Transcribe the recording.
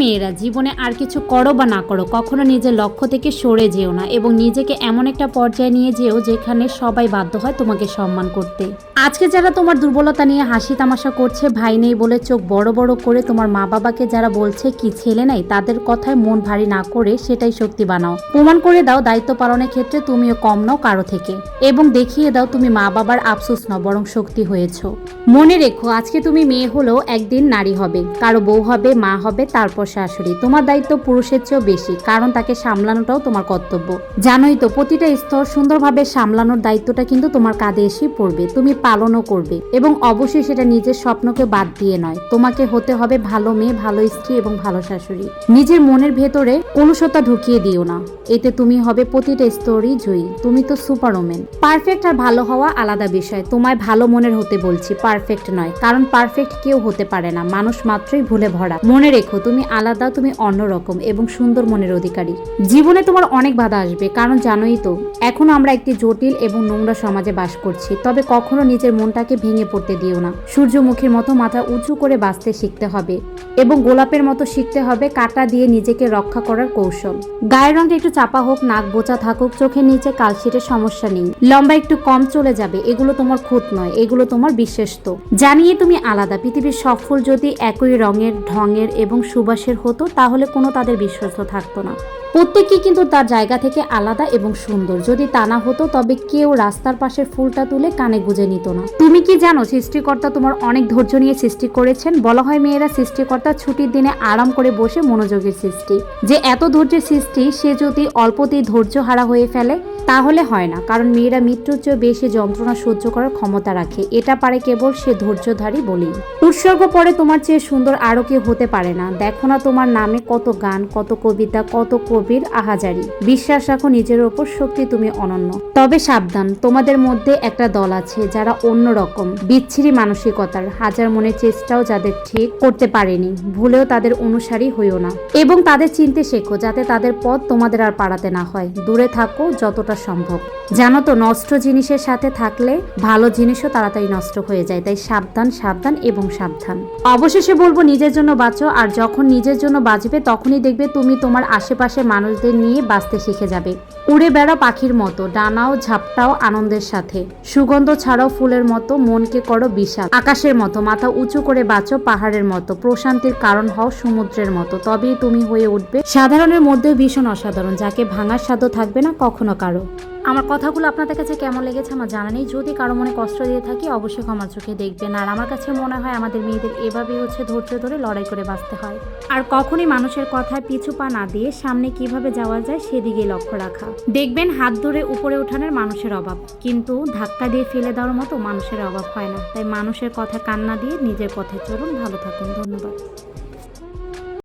মেয়েরা জীবনে আর কিছু করো বা না করো, কখনো নিজের লক্ষ্য থেকে সরে যেও না এবং নিজেকে এমন একটা পর্যায়ে নিয়ে যেও যেখানে সবাই বাধ্য হয় তোমাকে সম্মান করতে। আজকে যারা তোমার দুর্বলতা নিয়ে হাসি তামাশা করছে, ভাই নেই বলে চোখ বড় বড় করে তোমার মা বাবাকে যারা বলছে কি ছেলে নাই, তাদের কথায় মন ভারী না করে সেটাই শক্তি বানাও। প্রমাণ করে দাও দায়িত্ব পালনের ক্ষেত্রে তুমিও কম নাও কারও থেকে এবং দেখিয়ে দাও তুমি মা বাবার আফসোস নাও, বরং শক্তি হয়েছো। মনে রেখো, আজকে তুমি মেয়ে হলেও একদিন নারী হবে, কারও বউ হবে, মা হবে, তারপর শাশুড়ি তোমার দায়িত্ব পুরুষের চেয়েও বেশি, কারণ তাকে সামলানোটাও তোমার কর্তব্য। জানোই তো, প্রতিটা স্তর সুন্দরভাবে সামলানোর দায়িত্বটা কিন্তু তোমার কাঁধে এসেই পড়বে, তুমি পালনও করবে, এবং অবশ্যই সেটা নিজের স্বপ্নকে বাদ দিয়ে নয়, তোমাকে হতে হবে ভালো মেয়ে, ভালো স্ত্রী এবং ভালো শাশুড়ি। নিজের মনের ভেতরে কলুষতা ঢুকিয়ে দিও না, এতে তুমি হবে প্রতিটা স্তরই জয়ী, তুমি তো সুপার ওমেন পারফেক্ট আর ভালো হওয়া আলাদা বিষয়, তোমায় ভালো মনের হতে বলছি, পারফেক্ট নয়, কারণ পারফেক্ট কেউ হতে পারে না, মানুষ মাত্রই ভুলে ভরা। মনে রেখো, তুমি আলাদা, তুমি অন্যরকম এবং সুন্দর মনের অধিকারী। জীবনে তোমার অনেক বাধা আসবে, কারণ জানোই তো, এখন আমরা একটি জটিল এবং নোংরা সমাজে বাস করছি, তবে কখনো নিজের মনটাকে ভেঙে পড়তে দিও না। সূর্যমুখীর মতো মাথা উঁচু করে বাঁচতে শিখতে হবে এবং গোলাপের মতো শিখতে হবে কাটা দিয়ে নিজেকে রক্ষা করার কৌশল। গায়ের রঙটা একটু চাপা হোক, নাক বোচা থাকুক, চোখের নিচে কালশিটের সমস্যা নেই। লম্বা একটু কম চলে যাবে, এগুলো তোমার খুঁত নয়, এগুলো তোমার বিশেষত্ব। জানিয়ে তুমি আলাদা, পৃথিবীর সফল যদি একই রঙের, ঢঙের এবং সুবাসের হতো, তাহলে কোনো তাদের বিশ্বস্ত থাকতো না। প্রত্যেকই কিন্তু তার জায়গা থেকে আলাদা এবং সুন্দর। যদি তা না হতো, তবে কেউ রাস্তার পাশের ফুলটা তুলে কানে গুজে নিত না। তুমি কি জানো, সৃষ্টিকর্তা তোমার অনেক ধৈর্য নিয়ে সৃষ্টি করেছেন? বলা হয় মেয়েরা সৃষ্টিকর্তা ছুটির দিনে আরাম করে বসে মনোযোগের সৃষ্টি। যে এত ধৈর্যের সৃষ্টি, সে যদি অল্পতেই ধৈর্য হারা হয়ে ফেলে তাহলে হয় না, কারণ মেয়েরা মৃত্যুর চেয়ে বেশি যন্ত্রণা সহ্য করার ক্ষমতা রাখে। এটা পারে কেবল সে ধৈর্যধারী বলেই। উৎসর্গ পরে তোমার চেয়ে সুন্দর আরও কেউ হতে পারে না। দেখো না তোমার নামে কত গান, কত কবিতা, কত কবির আহাজারি। বিশ্বাস রাখো নিজের ওপর শক্তি তুমি অনন্য। তবে সাবধান, তোমাদের মধ্যে একটা দল আছে যারা অন্য রকম, বিচ্ছিরি মানসিকতার, হাজার মনের চেষ্টাও যাদের ঠিক করতে পারেনি, ভুলেও তাদের অনুসারী হইও না। এবং তাদের চিনতে শেখো, যাতে তাদের পথ তোমাদের আর পাড়াতে না হয়। দূরে থাকো, যতটা সম্ভব? জানো তো, নষ্ট জিনিসের সাথে থাকলে ভালো জিনিসও তাড়াতাড়ি নষ্ট হয়ে যায়, তাই সাবধান সাবধান এবং সাবধান। অবশেষে বলব, নিজের জন্য বাঁচো, আর যখন নিজের জন্য বাঁচবে, তখনই দেখবে তুমি তোমার আশেপাশে মানুষদের নিয়ে বাঁচতে শিখে যাবে। উড়ে বেড়া পাখির মতো, ডানাও ঝাপটাও আনন্দের সাথে। সুগন্ধ ছাড়াও ফুলের মতো, মনকে করো বিশাল আকাশের মতো, মাথা উঁচু করে বাঁচো, পাহাড়ের মতো। প্রশান্তির কারণ হও সমুদ্রের মতো, তবেই তুমি হয়ে উঠবে। সাধারণের মধ্যেও ভীষণ অসাধারণ, যাকে ভাঙার সাধ্য থাকবে না, কখনো কারও। আমার কথাগুলো আপনাদের কাছে কেমন লেগেছে আমার জানা নেই। যদি কারও মনে কষ্ট দিয়ে থাকি, অবশ্যই ক্ষমা চোখে দেখবেন। আর আমার কাছে মনে হয় আমাদের মেয়েদের এভাবেই হচ্ছে ধৈর্য ধরে লড়াই করে বাঁচতে হয়। আর কখনই মানুষের কথায় পিছু পা না দিয়ে সামনে কীভাবে যাওয়া যায় সেদিকে লক্ষ্য রাখা। দেখবেন হাত ধরে উপরে ওঠানোর মানুষের অভাব। কিন্তু ধাক্কা দিয়ে ফেলে দেওয়ার মতো মানুষের অভাব হয় না। তাই মানুষের কথা কান্না দিয়ে নিজের পথে চলুন। ভালো থাকুন। ধন্যবাদ।